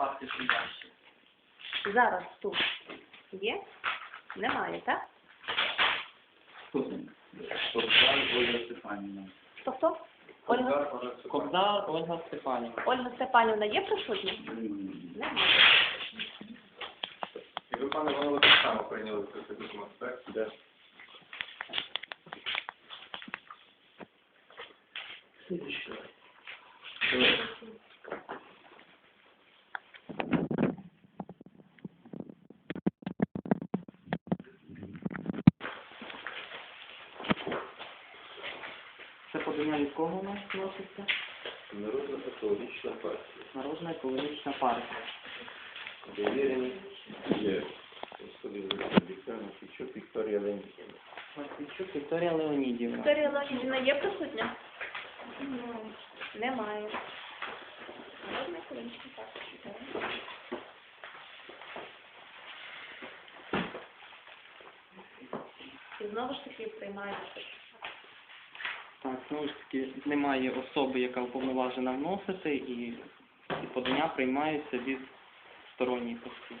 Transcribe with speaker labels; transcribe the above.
Speaker 1: партії судящі.
Speaker 2: Зараз тут є? Немає, так?
Speaker 1: Хто це? Кобзар Ольга Степанівна.
Speaker 2: Хто хто? Ольга,
Speaker 1: Кобзар Ольга Степанівна.
Speaker 2: Ольга Степанівна є присутня? Немає.
Speaker 3: І ви, пане Голово, так само прийняли цей документ, так? Де?
Speaker 1: Це подання від кого у нас вноситься?
Speaker 3: Народна екологічна партія.
Speaker 1: Народна екологічна партія.
Speaker 3: Довірені є. Господи, Вікторія Фічук, Вікторія Леонідівна.
Speaker 1: Васильчук Вікторія Леонідівна.
Speaker 2: Вікторія Леонідівна є присутня? Немає. Народна економічна партія. І знову ж таки приймається.
Speaker 1: Так, знову ж таки, немає особи, яка уповноважена вносити, і, і подання приймаються від сторонніх осіб.